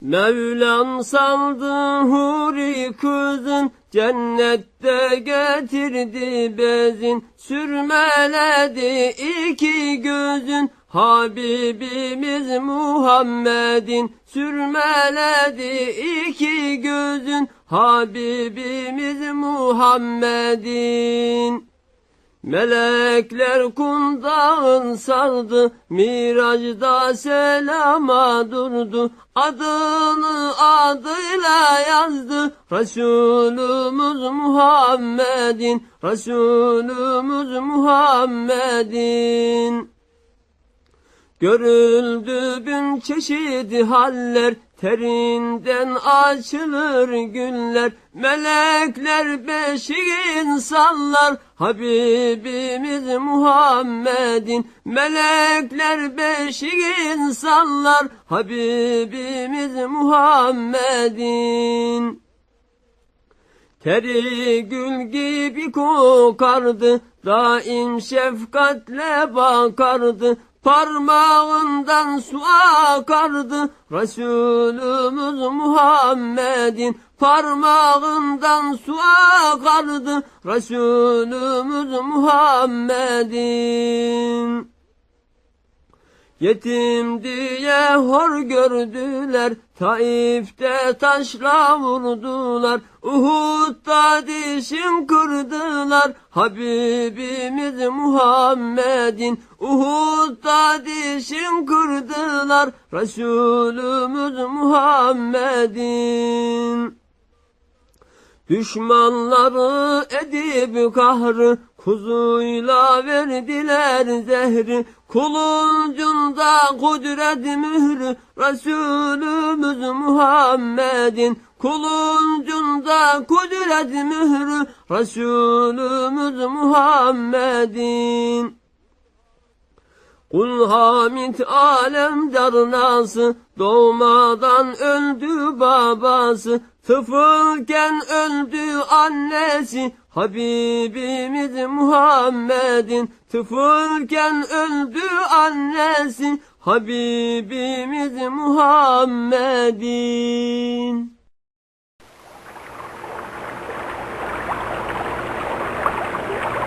Mevlam saldı huri kızın Cennette getirdi bezin. Sürmeledi iki gözün Habibimiz Muhammed'in. Sürmeledi iki gözün Habibimiz Muhammed'in Melekler kundağın sardı, miracda selama durdu, adını adıyla yazdı, Resulümüz Muhammed'in, Resulümüz Muhammed'in. Görüldü bin çeşit haller, terinden açılır güller, melekler beşik insanlar, Habibimiz Muhammed'in, melekler beşik insanlar, Habibimiz Muhammed'in. Teri gül gibi kokardı, daim şefkatle bakardı, parmağından su akardı, Resulümüz Muhammed'in parmağından su akardı, Resulümüz Muhammed'in. Yetim diye hor gördüler, Taif'te taşla vurdular, Uhud'da dişin kırdılar, Habibimiz Muhammed'in, Uhud'da dişin kırdılar, Resulümüz Muhammed'in. Düşmanları edip kahrı, kuzuyla verdiler zehri, kuluncunda kudret mührü, Resulümüz Muhammed'in, kuluncunda kudret mührü, Resulümüz Muhammed'in. Kul hamid alem darnası, doğmadan öldü babası, tıfılken öldü annesi, Habibimiz Muhammed'in, tıfılken öldü annesi, Habibimiz Muhammed'in.